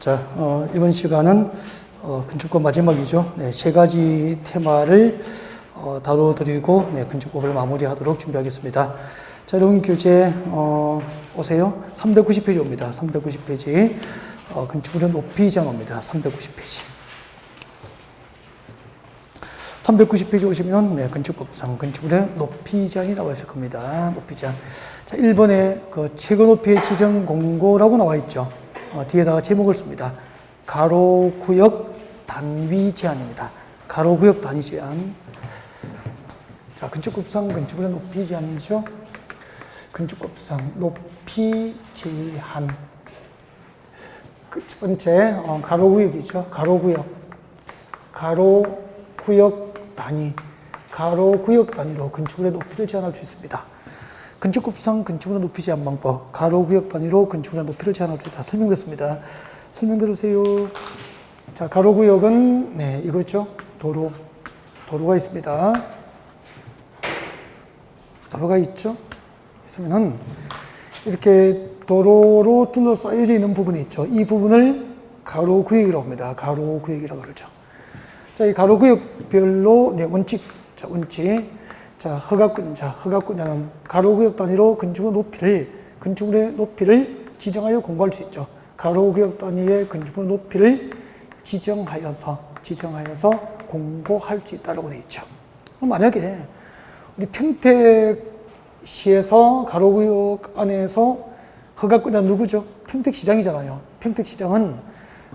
자, 어, 이번 시간은 어, 건축법 마지막이죠. 네, 세 가지 테마를 어, 다뤄드리고 네, 건축법을 마무리하도록 준비하겠습니다. 자, 여러분 교재 어, 오세요. 390페이지입니다. 390페이지 어, 건축물의 높이 제한입니다. 390페이지. 390페이지 오시면 네, 건축법상 건축물의 높이 제한이 나와 있을 겁니다. 높이 제한. 자, 1번에 그 최고 높이의 지정 공고라고 나와 있죠. 어, 뒤에다가 제목을 씁니다. 가로 구역 단위 제한입니다. 가로 구역 단위 제한. 자, 건축법상 건축물의 높이 제한이죠. 건축법상 높이 제한. 그첫 번째 어, 가로 구역이죠. 가로 구역. 가로 구역 단위. 가로 구역 단위로 건축물의 높이를 제한할 수 있습니다. 건축법상 건축물의 높이 제한 방법, 가로 구역 단위로 건축물의 높이를 제한할 수 있다. 설명됐습니다. 설명 들으세요. 자, 가로 구역은 네, 이거죠. 도로. 도로가 있습니다. 도로가 있죠. 있으면은 이렇게 도로로 둘러싸여져 있는 부분이 있죠. 이 부분을 가로 구역이라고 합니다. 가로 구역이라고 그러죠. 자, 이 가로 구역별로 네, 원칙, 자, 원칙. 자, 허가권자, 허가권자는 가로구역 단위로 건축물 높이를, 건축물의 높이를 지정하여 공고할 수 있죠. 가로구역 단위의 건축물 높이를 지정하여서, 지정하여서 공고할 수 있다고 되어 있죠. 만약에 우리 평택시에서 가로구역 안에서 허가권자 누구죠? 평택시장이잖아요. 평택시장은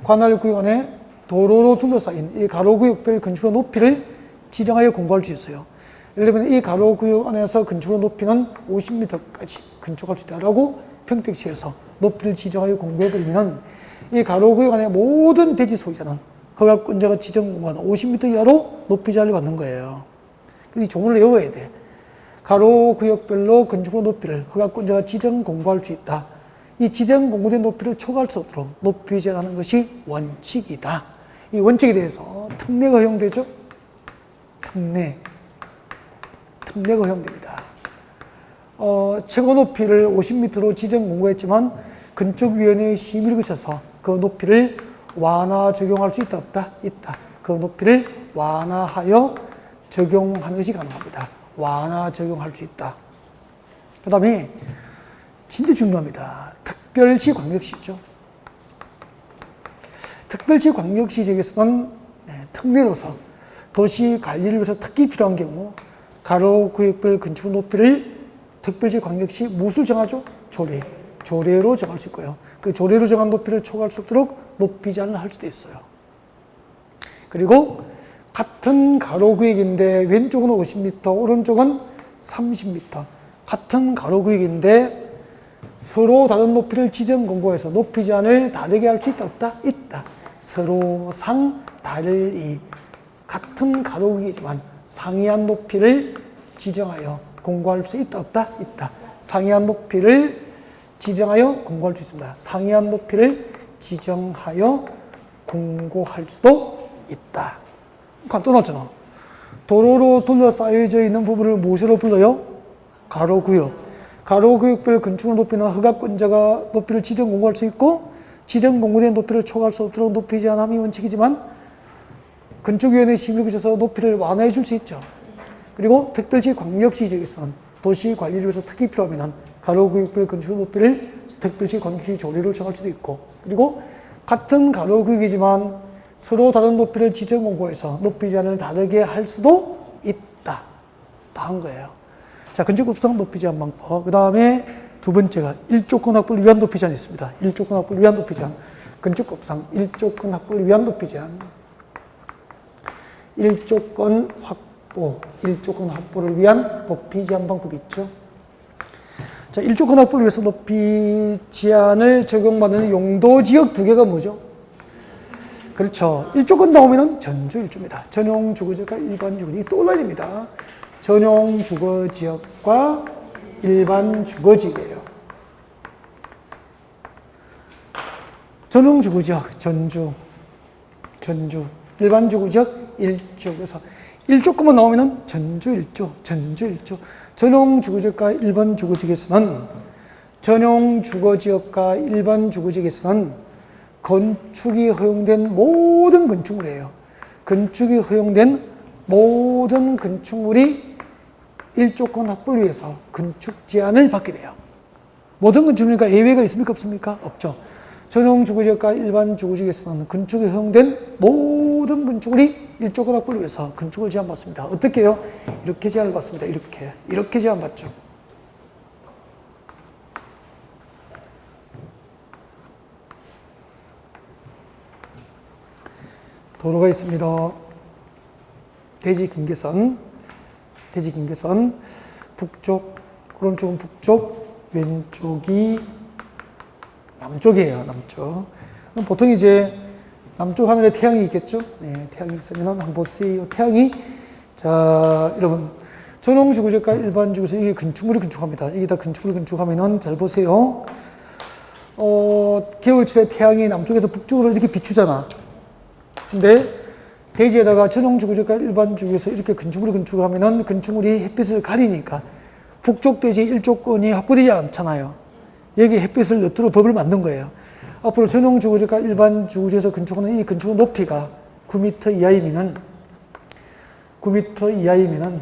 관할구역 안에 도로로 둘러싸인 이 가로구역별 건축물 높이를 지정하여 공고할 수 있어요. 예를 들면 이 가로 구역 안에서 건축물 높이는 50m까지 건축할 수 있다라고 평택시에서 높이를 지정하여 공고해버리면 이 가로 구역 안에 모든 대지 소유자는 허가권자가 지정 공간 50m 이하로 높이 제한을 받는 거예요. 이 조문을 외워야 돼. 가로 구역별로 건축물 높이를 허가권자가 지정 공고할 수 있다. 이 지정 공고된 높이를 초과할 수 없도록 높이 제한하는 것이 원칙이다. 이 원칙에 대해서 특례가 허용되죠? 특례. 특례가 허용됩니다. 어, 최고 높이를 50m로 지정 공고했지만 건축위원회의 심의를 거쳐서 그 높이를 완화 적용할 수 있다 없다? 있다. 그 높이를 완화하여 적용하는 것이 가능합니다. 완화 적용할 수 있다. 그 다음에 진짜 중요합니다. 특별시 광역시죠. 특별시 광역시 지역에서는 네, 특례로서 도시 관리를 위해서 특히 필요한 경우 가로 구역별 건축물 높이를 특별시 광역시 무엇을 정하죠? 조례. 조례로 정할 수 있고요. 그 조례로 정한 높이를 초과할 수 없도록 높이 제한을 할 수도 있어요. 그리고 같은 가로 구역인데 왼쪽은 50m, 오른쪽은 30m. 같은 가로 구역인데 서로 다른 높이를 지정 공고해서 높이 제한을 다르게 할 수 있다 없다? 있다. 서로상 다르이 같은 가로 구역이지만 상이한 높이를 지정하여 공고할 수 있다 없다? 있다. 상이한 높이를 지정하여 공고할 수 있습니다. 상이한 높이를 지정하여 공고할 수도 있다. 간단하잖아. 도로로 둘러싸여져 있는 부분을 무엇으로 불러요? 가로구역. 가로구역별 건축물 높이는 허가권자가 높이를 지정 공고할 수 있고 지정 공고된 높이를 초과할 수 없도록 높이 제한 함이 원칙이지만 건축위원회 심의를 거쳐서 높이를 완화해 줄 수 있죠. 그리고 특별시 광역시 지역에서는 도시 관리를 위해서 특히 필요하면 가로구역별 건축 높이를 특별시 광역시 조례로 정할 수도 있고 그리고 같은 가로구역이지만 서로 다른 높이를 지정 공고해서 높이 제한을 다르게 할 수도 있다. 다 한 거예요. 자, 건축법상 높이 제한 방법. 그 다음에 두 번째가 일조권 확보를 위한 높이 제한이 있습니다. 일조권 확보를 위한 높이 제한. 건축법상 일조권 확보를 위한 높이 제한. 일조권 확보, 일조권 확보를 위한 높이 제한 방법이 있죠. 자, 일조권 확보를 위해서 높이 제한을 적용받는 용도 지역 두 개가 뭐죠? 그렇죠. 일조권 나오면은 전주 일조입니다. 전용 주거 지역과 일반 주거 지역이 떠올라야 됩니다. 전용 주거 지역과 일반 주거 지역이에요. 전용 주거 지역, 전주, 전주, 일반 주거 지역, 일조. 그래서 일조권만 나오면은 전주 일조, 전주 일조. 전용 주거지역과 일반 주거지역에서는 전용 주거지역과 일반 주거지역에서는 건축이 허용된 모든 건축물이에요. 건축이 허용된 모든 건축물이 일조권 확보를 위해서 건축 제한을 받게 돼요. 모든 건축물이니까 예외가 있습니까? 없습니까? 없죠. 전용 주거지역과 일반 주거지역에서는 건축이 허용된 모든 건축물이 일조권 확보를 위해서 건축을 제한받습니다. 어떻게 해요? 이렇게 제한을 받습니다. 이렇게. 이렇게 제한받죠. 도로가 있습니다. 대지 경계선, 대지 경계선, 북쪽, 오른쪽은 북쪽, 왼쪽이 남쪽이에요, 남쪽. 보통 이제 남쪽 하늘에 태양이 있겠죠? 네, 태양이 있으면 한번 보세요. 태양이, 자, 여러분. 전용 주거지역과 일반 주거지역, 이게 건축물을 건축합니다. 이게 다 건축물을 건축하면은 잘 보세요. 어, 겨울철에 태양이 남쪽에서 북쪽으로 이렇게 비추잖아. 근데 대지에다가 전용 주거지역과 일반 주거에서 이렇게 건축물을 건축하면은 건축물이 햇빛을 가리니까 북쪽 대지 일조권이 확보되지 않잖아요. 여기 햇빛을 엿들어 법을 만든 거예요. 앞으로 전용 주거지역과 일반 주거지에서 건축하는 이 건축의 높이가 9m 이하이면은 9m 이하이면은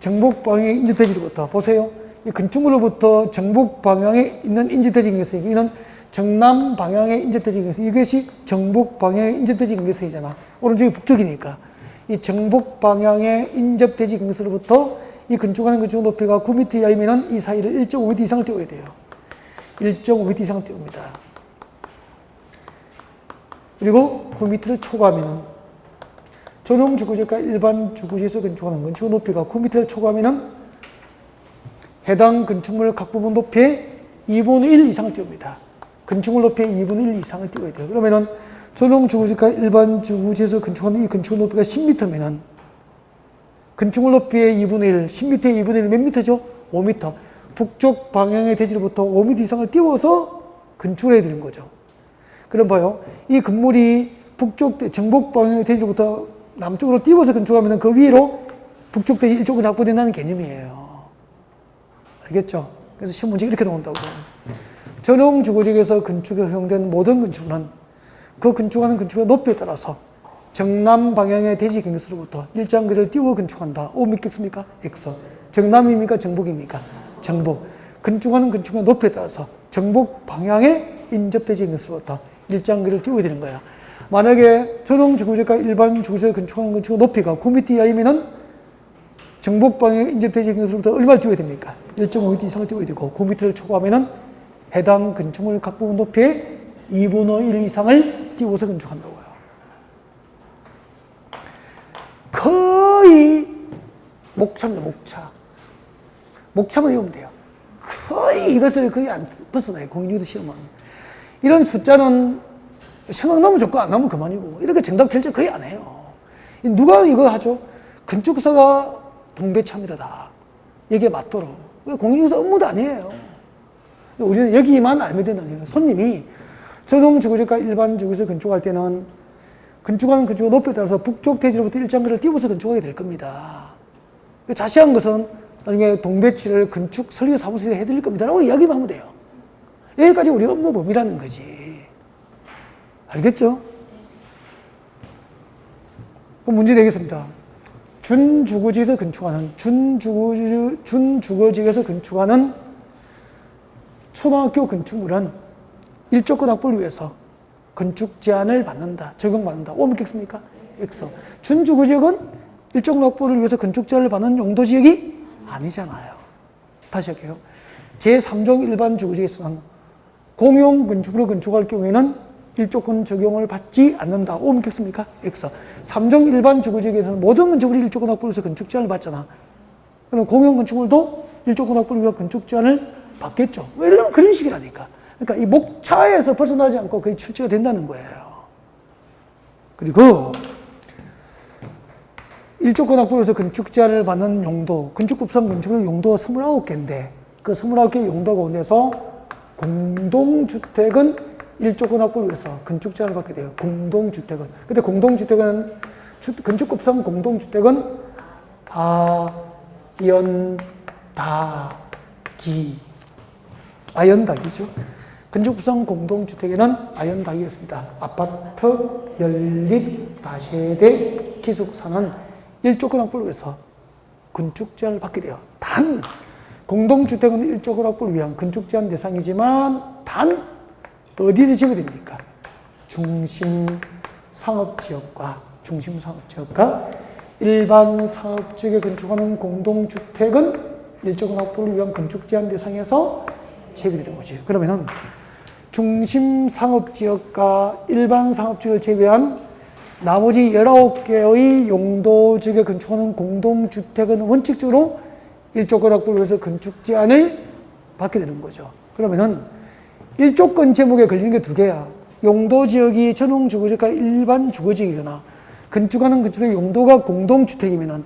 정복 방향의 인접대지로부터 보세요. 이 건축물로부터 정복 방향에 있는 인접대지 경계선 이는 정남 방향의 인접대지 경계선 이것이 정복 방향의 인접대지 경계선이잖아. 오른쪽이 북쪽이니까 이 정복 방향의 인접대지 경계선으로부터 이 건축하는 건축 높이가 9m 이하이면은 이 사이를 1.5m 이상을 띄워야 돼요. 1.5m 이상을 띄웁니다. 그리고 9m를 초과하면은 전용 주거지역과 일반 주거지에서 건축하는 건축 높이가 9m를 초과하면은 해당 건축물 각 부분 높이의 2분의 1 이상을 띄웁니다. 건축물 높이의 2분의 1 이상을 띄워야 돼요. 그러면은 전용 주거지역과 일반 주거지에서 건축하는 이 건축 높이가 10m면은 건축물 높이의 2분의 1, 10m의 2분의 1몇 미터죠? 5m. 북쪽 방향의 대지로부터 5m 이상을 띄워서 건축을 해야 되는 거죠. 그럼 봐요. 이 건물이 북쪽, 대- 정복 방향의 대지로부터 남쪽으로 띄워서 건축하면 그 위로 북쪽 대지 일쪽으로 확보된다는 개념이에요. 알겠죠? 그래서 문제 이렇게 나온다고. 전용 주거지역에서 건축에 허용된 모든 건축은 그 건축하는 건축의 높이에 따라서 정남 방향의 대지 경계선으로부터 일정 거리를 띄워 건축한다. O 믿겠습니까? X. 정남입니까? 정복입니까? 정복. 건축하는 건축의 높이에 따라서 정복 방향의 인접대지 경계선으로부터 거리를 띄워야 되는 거야. 만약에 전용 주거지역과 일반 주거지에 건축하는 건축의 높이가 9m 이하이면은 정복 방향의 인접대지 경계선으로부터 얼마를 띄워야 됩니까? 1.5m 이상을 띄워야 되고 9m를 초과하면은 해당 건축물 각 부분 높이의 2분의 1 이상을 띄워서 건축한다고요. 거의 목차입니다, 목차. 목차만 외우면 돼요. 거의 이것을 거의 안 벗어나요, 공인중개도 시험은. 이런 숫자는 생각나면 좋고 안 나면 그만이고, 이렇게 정답 결제 거의 안 해요. 누가 이거 하죠? 건축사가 동배차입니다, 다. 이게 맞도록. 공인중개사 업무도 아니에요. 우리는 여기만 알면 되는 거예요. 손님이 전용 주거지역과 일반 주거지역 건축할 때는 건축하는 건축의 높이에 따라서 북쪽 대지로부터 일장거리를 띄워서 건축하게 될 겁니다. 그 자세한 것은 나중에 동배치를 건축 설계 사무소에 해드릴 겁니다라고 이야기만 하면 돼요. 여기까지 우리 업무 범위라는 거지. 알겠죠? 그럼 문제 내겠습니다. 준주거지에서 건축하는 준주거지 준주거지에서 건축하는 초등학교 건축물은 일조권 확보를 위해서 건축 제한을 받는다, 적용받는다. 오 믿겠습니까? X. 준주거지역은 일조권 확보를 위해서 건축 제한을 받는 용도 지역이 아니잖아요. 다시 할게요. 제3종 일반 주거지역에서는 공용 건축으로 건축할 경우에는 일조권 적용을 받지 않는다. 오 믿겠습니까? X. 3종 일반 주거지역에서는 모든 건축물이 일조권 확보를 위해서 건축 제한을 받잖아. 그럼 공용 건축물도 일조권 확보를 위해 건축 제한을 받겠죠. 왜냐면 그런 식이라니까. 그러니까 이 목차에서 벗어나지 않고 거의 출제가 된다는 거예요. 그리고 일조권 확보에서 건축 제한을 받는 용도, 건축급상 건축의 용도가 29개인데 그 29개 용도 가운데서 공동주택은 일조권 확보를 위해서 건축 제한을 받게 돼요. 공동주택은. 근데 공동주택은 주- 건축급상 공동주택은 아, 연, 다, 기. 아연닭이죠. 건축부상 공동주택에는 아연당이었습니다. 아파트, 연립, 다세대, 기숙사는 일조권 확보를 위해서 건축 제한을 받게 돼요. 단 공동주택은 일조권 확보를 위한 건축 제한 대상이지만 단 어디에 지어야 됩니까? 중심 상업지역과 중심 상업지역과 일반 상업지역에 건축하는 공동주택은 일조권 확보를 위한 건축 제한 대상에서 제외되는 거지. 그러면은 중심 상업지역과 일반 상업지역을 제외한 나머지 19개의 용도지역에 건축하는 공동주택은 원칙적으로 위해서 건축 제한을 받게 되는 거죠. 그러면은 일조권 제목에 걸리는 게 두 개야. 용도 지역이 전용 주거지역과 일반 주거지역이거나 건축하는 건축의 용도가 공동주택이면은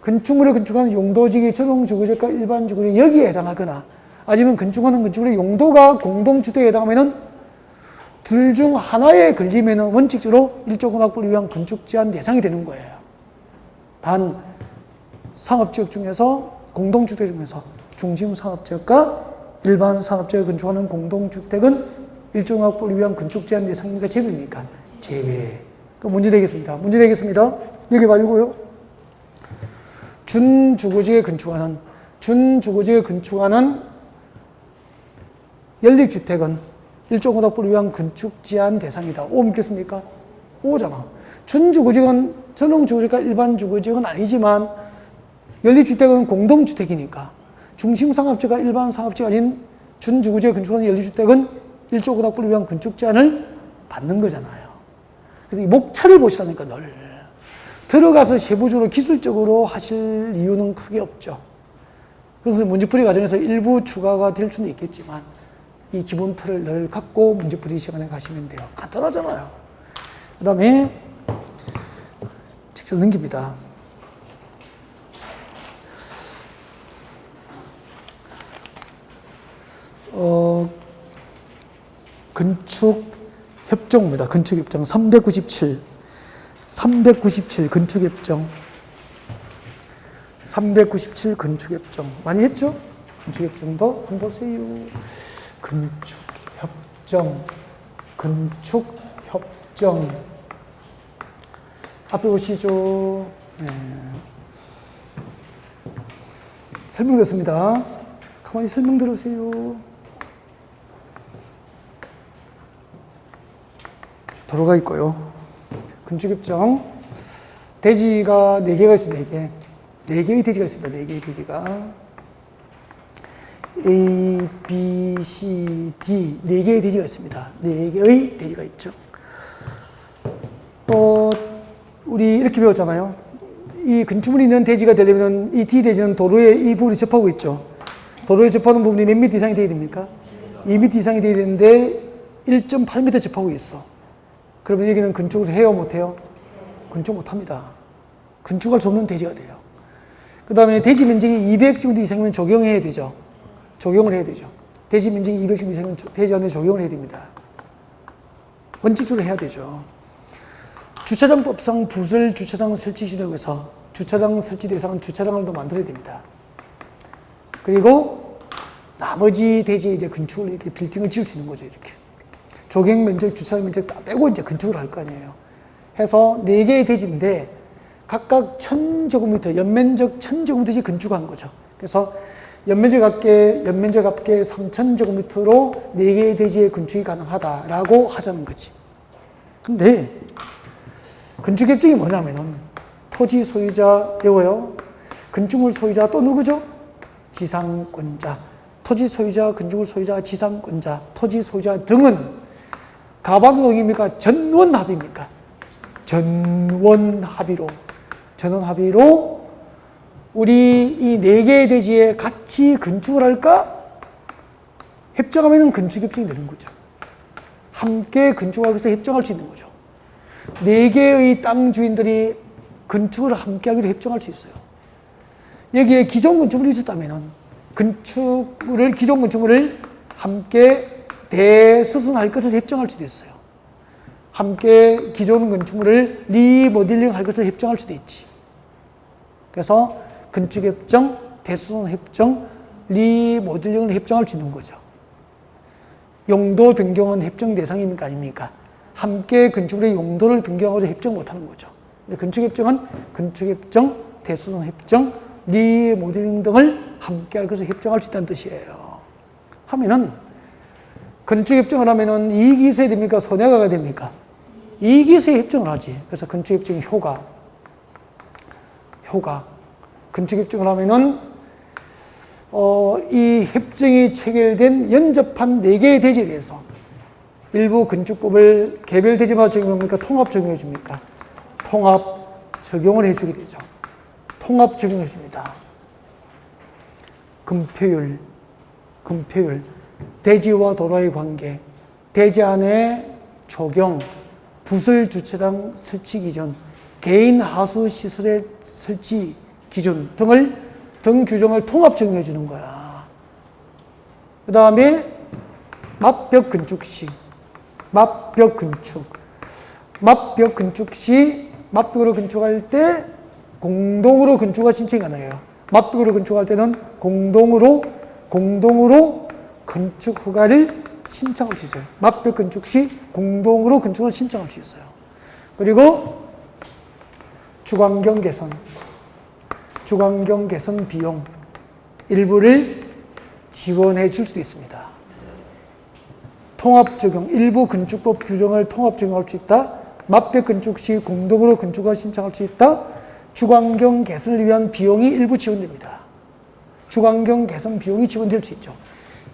건축물을 건축하는 용도 지역이 전용 주거지역과 일반 주거지역 여기에 해당하거나 아니면 건축하는 건축물의 용도가 공동주택에 해당하면은 둘 중 하나에 걸리면은 원칙적으로 확보를 위한 건축 제한 대상이 되는 거예요. 단 상업지역 중에서 공동주택 중에서 중심 상업지역과 일반 상업지역에 건축하는 공동주택은 일종 확보를 위한 건축 제한 대상입니까? 제외입니까? 제외. 그 문제 되겠습니다. 문제 되겠습니다. 여기 말고요. 준주거지에 건축하는 준주거지에 건축하는 연립주택은 일종 확보를 위한 건축 제한 대상이다. 오 믿겠습니까? 오잖아. 준주거지역은 전용 주거지역과 일반 주거지역은 아니지만 연립주택은 공동주택이니까 중심 상업지가 일반 상업지가 아닌 준주거지에 건축하는 연립주택은 일조권 확보를 위한 건축 제한을 받는 거잖아요. 그래서 이 목차를 보시라니까 늘 들어가서 세부적으로 기술적으로 하실 이유는 크게 없죠. 그래서 문제풀이 과정에서 일부 추가가 될 수는 있겠지만 이 기본 틀을 늘 갖고 문제풀이 시간에 가시면 돼요. 간단하잖아요. 그 다음에 직접 넘깁니다. 어, 건축 협정입니다. 건축 협정 397. 397 건축 협정. 397 건축 협정. 많이 했죠? 건축 협정도 한번 보세요. 건축 협정. 건축 협정. 앞에 보시죠. 네. 설명됐습니다. 가만히 설명 들으세요. 도로가 있고요. 건축협정 대지가 4개가 있어요. 4개. 4개의 대지가 있습니다. 4개의 대지가 A, B, C, D 4개의 대지가 있습니다. 4개의 대지가 있죠. 또 우리 이렇게 배웠잖아요. 이 건축물이 있는 대지가 되려면 이 D 대지는 도로에 이 부분이 접하고 있죠. 도로에 접하는 부분이 몇 미터 이상이 돼야 됩니까? 2미터 이상이 돼야 되는데 1.8m 접하고 있어. 그러면 여기는 건축을 해요, 못해요? 건축 못합니다. 건축할 수 없는 대지가 돼요. 그 다음에 대지 면적이 200제곱미터 이상이면 조경해야 되죠. 조경을 해야 되죠. 대지 면적이 200제곱미터 이상이면 대지 안에 조경을 해야 됩니다. 원칙적으로 해야 되죠. 주차장법상 부설 주차장 설치 시도에서 주차장 설치 대상은 주차장을 더 만들어야 됩니다. 그리고 나머지 대지에 이제 건축을 이렇게 빌딩을 지을 수 있는 거죠, 이렇게. 조경 면적, 주차장 면적 다 빼고 이제 건축을 할 거 아니에요. 해서 네 개의 대지인데 각각 천제곱미터, 연면적 천제곱미터씩 건축한 거죠. 그래서 연면적 합계, 연면적 합계 3천제곱미터로 네 개의 대지의 건축이 가능하다라고 하자는 거지. 근데 건축 협정이 뭐냐면은 토지 소유자 외워요. 건축물 소유자 또 누구죠? 지상권자. 토지 소유자, 건축물 소유자, 지상권자, 토지 소유자 등은 가반수 동의입니까? 전원 합의입니까? 전원 합의로. 전원 합의로 우리 이 네 개의 대지에 같이 건축을 할까? 협정하면 건축 협정이 되는 거죠. 함께 건축하기 위해서 협정할 수 있는 거죠. 네 개의 땅 주인들이 건축을 함께 하기로 협정할 수 있어요. 여기에 기존 건축물이 있었다면 건축물을, 기존 건축물을 함께 대수순할 것을 협정할 수도 있어요. 함께 기존 건축물을 리모델링 할 것을 협정할 수도 있지. 그래서 건축협정, 대수순 협정, 리모델링을 협정할 수 있는 거죠. 용도 변경은 협정 대상입니까? 아닙니까? 함께 건축물의 용도를 변경하고 협정 못하는 거죠. 건축협정은 건축협정, 대수선협정, 리모델링 등을 함께 할 것을 협정할 수 있다는 뜻이에요. 하면은 건축협정을 하면은 이익이 있어야 됩니까? 손해가 가 됩니까? 이익이 있어야 협정을 하지. 그래서 건축협정의 효과, 효과. 건축협정을 하면은 어, 이 협정이 체결된 연접한 네 개의 대지에 대해서 일부 건축법을 개별 대지마다 적용합니까? 통합 적용해 줍니까? 통합 적용을 해 주게 되죠. 통합 적용해 줍니다. 금표율, 금표율, 대지와 도로의 관계, 대지 안에 조경, 부설 주차장 설치 기준, 개인 하수 시설의 설치 기준 등을 등 규정을 통합 적용해 주는 거야. 그 다음에 맞벽 건축 시, 맞벽 건축, 맞벽 건축 시 맞벽으로 건축할 때 공동으로 건축가 신청이 가능해요. 맞벽으로 건축할 때는 공동으로 공동으로 건축 허가를 신청할 수 있어요. 맞벽 건축 시 공동으로 건축을 신청할 수 있어요. 그리고 주광경 개선, 주광경 개선 비용 일부를 지원해 줄 수도 있습니다. 통합 적용, 일부 건축법 규정을 통합 적용할 수 있다. 맞벽 건축 시 공동으로 건축을 신청할 수 있다. 주광경 개선을 위한 비용이 일부 지원됩니다. 주광경 개선 비용이 지원될 수 있죠.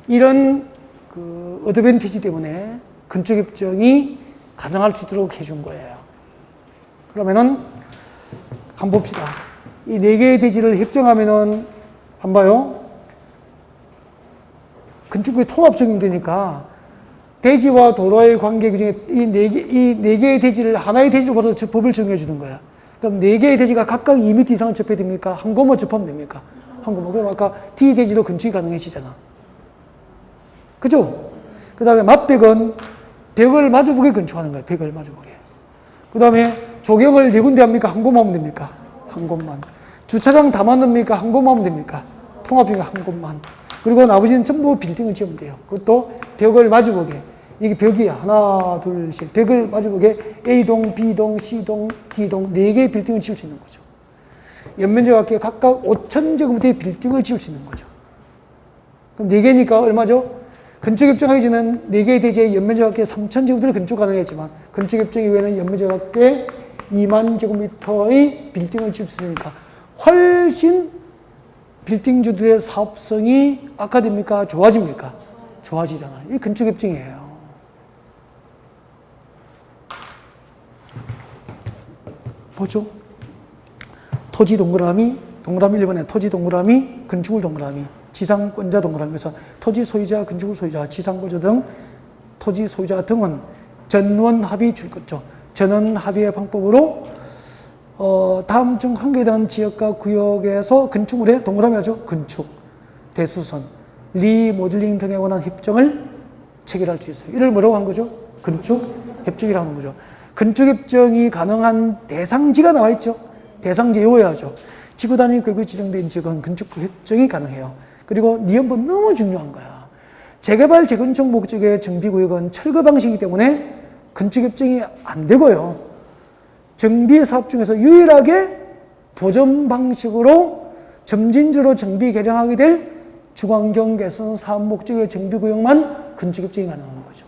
이런 그 어드밴티지 때문에 건축협정이 가능할 수 있도록 해준 거예요. 그러면은 한번 봅시다. 이 네 개의 대지를 협정하면은 한 봐요. 건축법이 통합 적용되니까 대지와 도로의 관계 규정에 이 네 개, 이 네 개의 대지를 하나의 대지로 저 법을 정해 주는 거야. 그럼 네 개의 대지가 각각 2m 이상을 접해야 됩니까? 한 곳만 접하면 됩니까? 한 곳만. 그럼 아까 D 대지도 건축이 가능해지잖아. 그죠? 그 다음에 맞벽은 벽을 마주보게 건축하는 거예요. 벽을 마주보게. 그 다음에 조경을 네 군데 합니까? 한 곳만 하면 됩니까? 한 곳만. 주차장 다 만듭니까? 한 곳만 하면 됩니까? 통합이니까 한 곳만. 그리고 나머지는 전부 빌딩을 지으면 돼요. 그것도 벽을 마주보게. 이게 벽이 하나, 둘, 셋. 벽을 마주보게 A동, B동, C동, D동 네 개의 빌딩을 지을 수 있는 거죠. 연면적 각각 5천 제곱미터의 빌딩을 지을 수 있는 거죠. 그럼 네 개니까 얼마죠? 건축협정 하기 전에는 네 개의 대지의 연면적 합계 3천 제곱미터를 건축 가능했지만 건축협정 이후에는 연면적 합계 2만 제곱미터의 빌딩을 지을 수 있으니까 훨씬 빌딩주들의 사업성이 악화됩니까? 좋아집니까? 좋아지잖아요. 이 건축협정이에요. 보죠. 토지 동그라미, 동그라미 1번에 토지 동그라미, 건축물 동그라미, 지상권자 동그라미에서 토지 소유자, 건축물 소유자, 지상권자 등 토지 소유자 등은 전원 합의 줄 거죠. 전원 합의의 방법으로 어, 다음 중 한 개에 대한 지역과 구역에서 건축물에 동그라미 하죠. 건축, 대수선, 리모델링 등에 관한 협정을 체결할 수 있어요. 이를 뭐라고 한 거죠? 건축 협정이라는 거죠. 건축 협정이 가능한 대상지가 나와 있죠. 대상지 외워야죠. 지구 단위 구역이 지정된 지역은 건축 협정이 가능해요. 그리고 니은번 너무 중요한 거야. 재개발 재건축 목적의 정비구역은 철거 방식이기 때문에 건축협정이 안 되고요. 정비 사업 중에서 유일하게 보존 방식으로 점진적으로 정비 개량하게 될 주광경 개선 사업 목적의 정비구역만 건축협정이 가능한 거죠.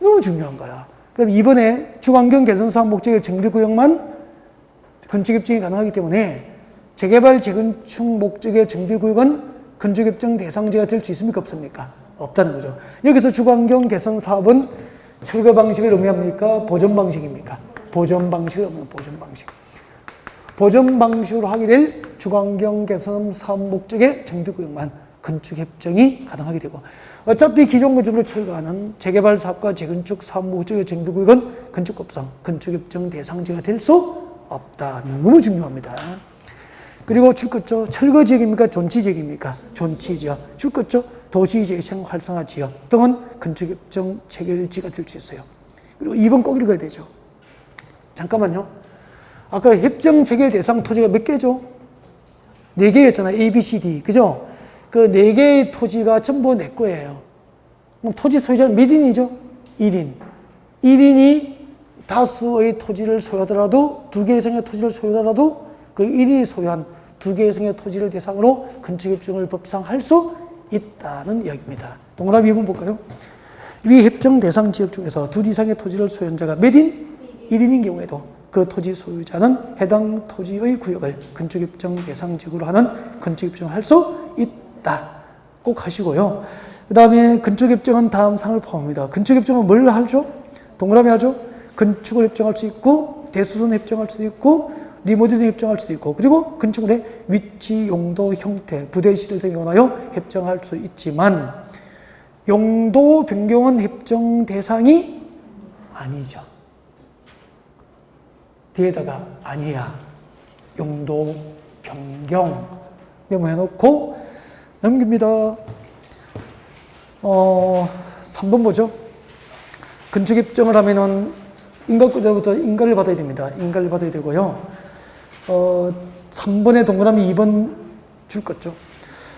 너무 중요한 거야. 그럼 이번에 주광경 개선 사업 목적의 정비구역만 건축협정이 가능하기 때문에 재개발 재건축 목적의 정비구역은 건축협정 대상지가 될 수 있습니까? 없습니까? 없다는 거죠. 여기서 주광경 개선 사업은 철거 방식을 의미합니까? 보존 방식입니까? 보존 방식을 의미합니다. 보존 방식. 보존 방식으로 하게 될 주광경 개선 사업 목적의 정비구역만 건축협정이 가능하게 되고 어차피 기존 건축물을 철거하는 재개발 사업과 재건축 사업 목적의 정비구역은 건축법상 건축협정 대상지가 될 수 없다. 너무 중요합니다. 그리고 출것죠 철거 지역입니까? 존치 지역입니까? 존치 지역. 출것죠 도시 재생 활성화 지역 등은 건축협정 체결지가 될 수 있어요. 그리고 2번 꼭 읽어야 되죠. 잠깐만요. 아까 협정 체결 대상 토지가 몇 개죠? 네 개였잖아요. A, B, C, D. 그죠? 그네 개의 토지가 전부 내 거예요. 그럼 토지 소유자는 몇 인이죠? 1인. 1인이 다수의 토지를 소유하더라도 두 개 이상의 토지를 소유하더라도 그 1인이 소유한 두개 이상의 토지를 대상으로 건축협정을 법상 할 수 있다는 이야기입니다. 동그라미 2번 볼까요? 위 협정 대상 지역 중에서 둘 이상의 토지를 소유한 자가 몇 인? 1인인 경우에도 그 토지 소유자는 해당 토지의 구역을 건축협정 대상 지역으로 하는 건축협정을 할 수 있다. 꼭 하시고요. 그 다음에 건축협정은 다음 상을 포함합니다. 건축협정은 뭘 하죠? 동그라미 하죠? 건축을 협정할 수 있고, 대수선 협정할 수도 있고, 리모델링 협정할 수도 있고, 그리고 건축물의 위치, 용도, 형태, 부대 시설 등에 관하여 협정할 수 있지만, 용도 변경은 협정 대상이 아니죠. 뒤에다가 아니야. 용도 변경 메모해놓고 넘깁니다. 어, 3번 보죠. 건축협정을 하면은 인가권자부터 인가를 받아야 됩니다. 인가를 받아야 되고요. 어, 3번의 동그라미 2번 줄 거죠.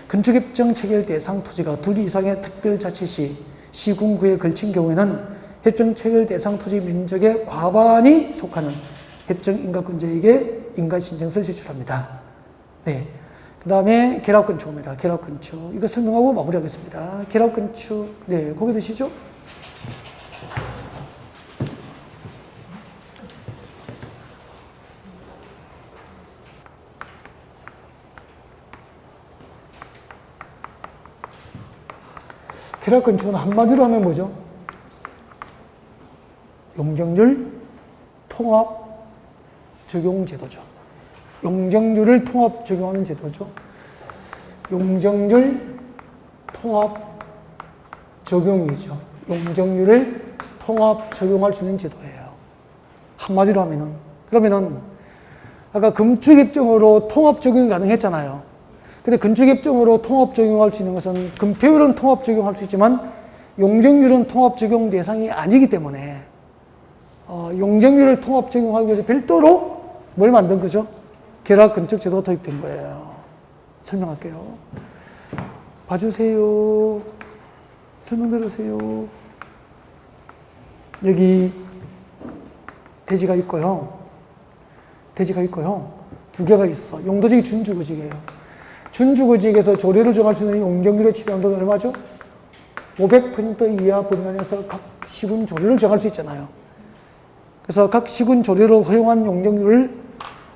건축협정 체결 대상 토지가 둘 이상의 특별자치시, 시군구에 걸친 경우에는 협정 체결 대상 토지 면적의 과반이 속하는 협정 인가권자에게 인가신청서를 제출합니다. 네. 그 다음에 결합건축입니다. 결합건축. 이거 설명하고 마무리하겠습니다. 결합건축. 네, 고개 드시죠. 결합건축은 한마디로 하면 뭐죠? 용적률 통합 적용 제도죠. 용적률을 통합 적용하는 제도죠. 용적률 통합 적용이죠. 용적률을 통합 적용할 수 있는 제도예요. 한마디로 하면은 그러면은 아까 금축협정으로 통합 적용이 가능했잖아요. 근데 건축협정으로 통합 적용할 수 있는 것은 금폐율은 통합 적용할 수 있지만 용적률은 통합 적용 대상이 아니기 때문에 어, 용적률을 통합 적용하기 위해서 별도로 뭘 만든 거죠? 결합 건축 제도가 도입된 거예요. 설명할게요. 봐주세요. 설명 들으세요. 여기 대지가 있고요. 대지가 있고요. 두 개가 있어. 용도적이 준주거지예요. 준주거지에서 조례를 정할 수 있는 용적률의 치량도는 얼마죠? 500% 이하 범위 안에서 각 시군 조례를 정할 수 있잖아요. 그래서 각 시군 조례로 허용한 용적률을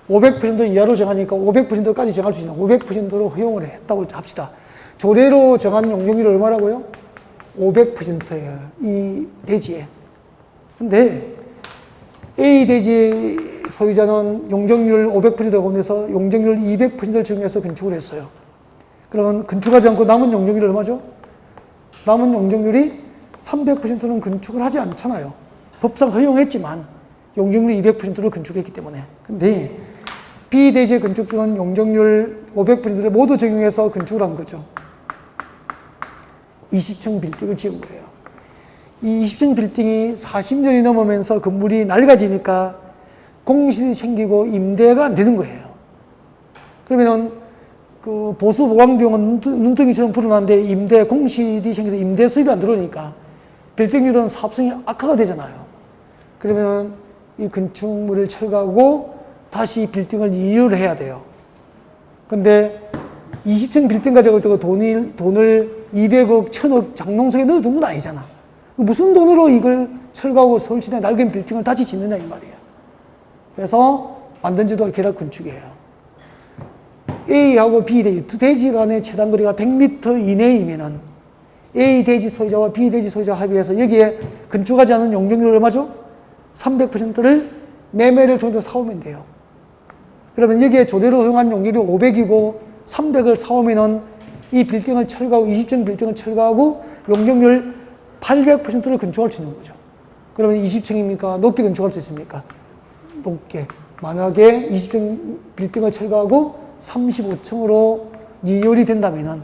500% 이하로 정하니까 500%까지 정할 수 있는 500%로 허용을 했다고 합시다. 조례로 정한 용적률이 얼마라고요? 500%예요. 이 대지에. 근데 A 대지 소유자는 용적률 500% 가운데서 용적률 200%를 정해서 건축을 했어요. 그러면 건축하지 않고 남은 용적률이 얼마죠? 남은 용적률이 300%는 건축을 하지 않잖아요. 법상 허용했지만 용적률 200%를 건축했기 때문에. 근데 비대지 건축주는 용적률 500%를 모두 적용해서 건축을 한 거죠. 20층 빌딩을 지은 거예요. 이 20층 빌딩이 40년이 넘으면서 건물이 낡아지니까 공실이 생기고 임대가 안 되는 거예요. 그러면은 그 보수 보강 비용은 눈덩이처럼 불어나는데 임대 공실이 생겨서 임대 수입이 안 들어오니까 빌딩률은 사업성이 악화가 되잖아요. 그러면 이 건축물을 철거하고 다시 빌딩을 이유를 해야 돼요. 근데 20층 빌딩 가지고 돈이, 돈을 200억, 1000억 장롱석에 넣어둔 건 아니잖아. 무슨 돈으로 이걸 철거하고 서울시내 낡은 빌딩을 다시 짓느냐 이 말이에요. 그래서 만든 지도 계략 건축이에요. A하고 B 대지, 두 대지 간의 최단 거리가 100m 이내이면은 A 대지 소유자와 B 대지 소유자 합의해서 여기에 건축하지 않은 용적률 얼마죠? 300%를 매매를 통해서 사오면 돼요. 그러면 여기에 조례로 허용한 용률이 500이고 300을 사오면은 이 빌딩을 철거하고 20층 빌딩을 철거하고 용적률 800%를 건축할 수 있는 거죠. 그러면 20층입니까? 높게 건축할 수 있습니까? 높게. 만약에 20층 빌딩을 철거하고 35층으로 이율이 된다면은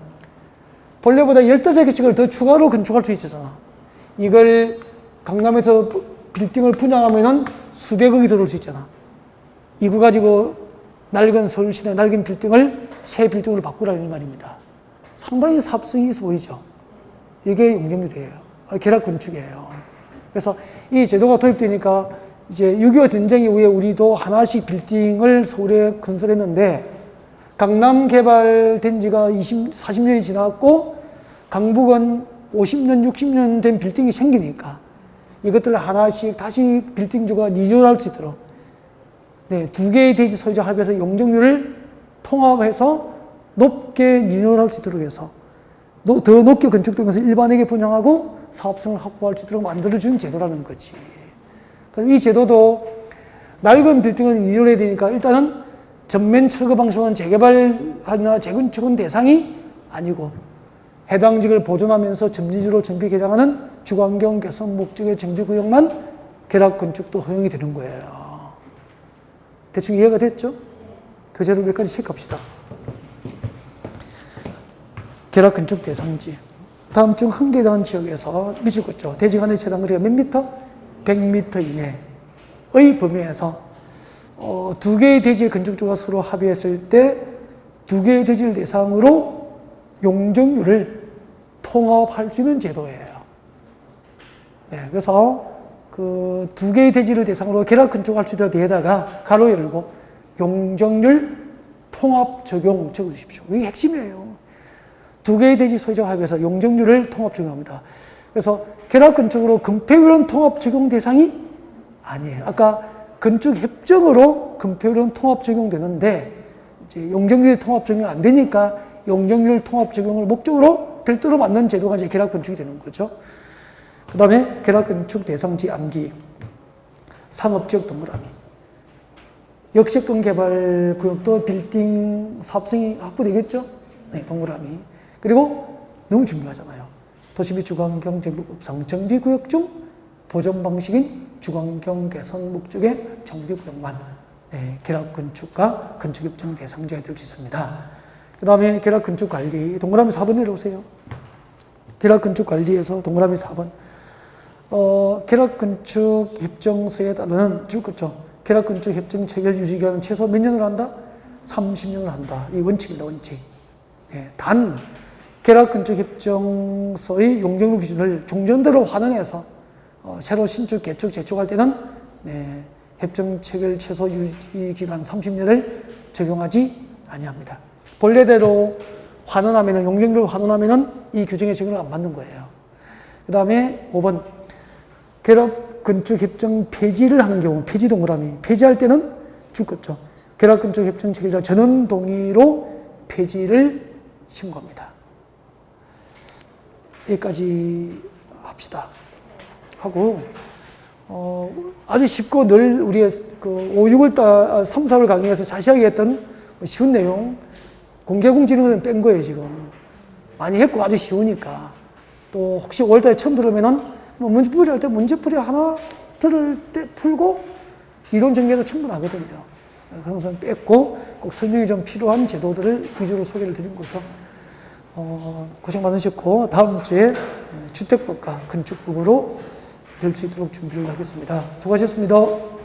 본래보다 15개씩을 더 추가로 건축할 수 있잖아. 이걸 강남에서 빌딩을 분양하면은 수백억이 들어올 수 있잖아. 이거 가지고 낡은 서울시내 낡은 빌딩을 새 빌딩으로 바꾸라는 말입니다. 상당히 사업성이 있어 보이죠. 이게 용적률이에요. 어, 계략 건축이에요. 그래서 이 제도가 도입되니까 이제 6.25 전쟁 이후에 우리도 하나씩 빌딩을 서울에 건설했는데 강남 개발된 지가 20, 40년이 지났고 강북은 50년, 60년 된 빌딩이 생기니까 이것들을 하나씩 다시 빌딩주가 리뉴얼할 수 있도록 네, 두 개의 대지 소유자 합의해서 용적률을 통합해서 높게 리뉴얼할 수 있도록 해서 노- 더 높게 건축된 것을 일반에게 분양하고 사업성을 확보할 수 있도록 만들어주는 제도라는 거지. 그럼 이 제도도 낡은 빌딩을 리뉴얼해야 되니까 일단은 전면 철거 방식은 재개발이나 재건축은 대상이 아니고 해당 지역을 보존하면서 점진적으로 정비 개량하는 주거환경 개선 목적의 정비 구역만 계략 건축도 허용이 되는 거예요. 대충 이해가 됐죠? 그 제도 몇 가지 체크합시다. 계략 건축 대상지. 다음 중 한계단 지역에서 미칠 것죠. 대지 간의 최단 거리가 몇 미터? 100미터 이내의 범위에서 어, 두 개의 대지의 건축주가 서로 합의했을 때 두 개의 대지를 대상으로 용적률을 통합할 수 있는 제도예요. 네, 그래서 그 두 개의 대지를 대상으로 계략 건축할 수 있도록 데다가 가로 열고 용적률 통합 적용 적어 주십시오. 이게 핵심이에요. 두 개의 대지 소유자 합의해서 용적률을 통합 적용합니다. 그래서 계략 건축으로 금폐율은 통합 적용 대상이 아니에요. 아까 건축 협정으로 금폐율은 통합 적용되는데 이제 용적률 통합 적용이 안 되니까 용적률 통합 적용을 목적으로 별도로 만든 제도가 이제 계략 건축이 되는 거죠. 그 다음에 계략 건축 대상지 암기, 상업지역 동그라미, 역세권 개발 구역도 빌딩 사업성이 확보되겠죠? 네, 동그라미. 그리고 너무 중요하잖아요. 도시비 주거환경 정비구역, 정비구역 중 보존 방식인 주거환경 개선 목적의 정비구역만 네, 계략 건축과 건축협정 대상자에 들수 있습니다. 그 다음에 계략 건축 관리, 동그라미 4번 내려오세요. 계략 건축 관리에서 동그라미 4번. 어, 계략 건축 협정서에 따르는 줄 거죠. 계략 건축 협정 체결 유지 기간은 최소 몇 년을 한다? 30년을 한다. 이 원칙입니다, 원칙. 예, 단 계략 건축 협정서의 용적률 기준을 종전대로 환원해서 어, 새로 신축, 개축, 재축할 때는 네, 협정 체결 최소 유지 기간 30년을 적용하지 아니합니다. 본래대로 환원하면은 용적률 환원하면은 이 규정에 적용을 안 받는 거예요. 그 다음에 5번 계략 건축 협정 폐지를 하는 경우 폐지 동그라미 폐지할 때는 죽겠죠. 계략 건축 협정 체결자 전원 동의로 폐지를 신고합니다. 여기까지 합시다. 하고 어, 아주 쉽고 늘 우리가 그 5, 6월 달 3, 4월 강의에서 자세하게 했던 쉬운 내용 공개공지는 뺀 거예요 지금 많이 했고 아주 쉬우니까 또 혹시 5월 달에 처음 들으면은 뭐 문제풀이 할 때 문제풀이 하나 들을 때 풀고 이론 전개도 충분하거든요. 그런 것은 뺐고 꼭 설명이 좀 필요한 제도들을 위주로 소개를 드린 거죠. 어, 고생 많으셨고 다음 주에 주택법과 건축법으로 될 수 있도록 준비를 하겠습니다. 수고하셨습니다.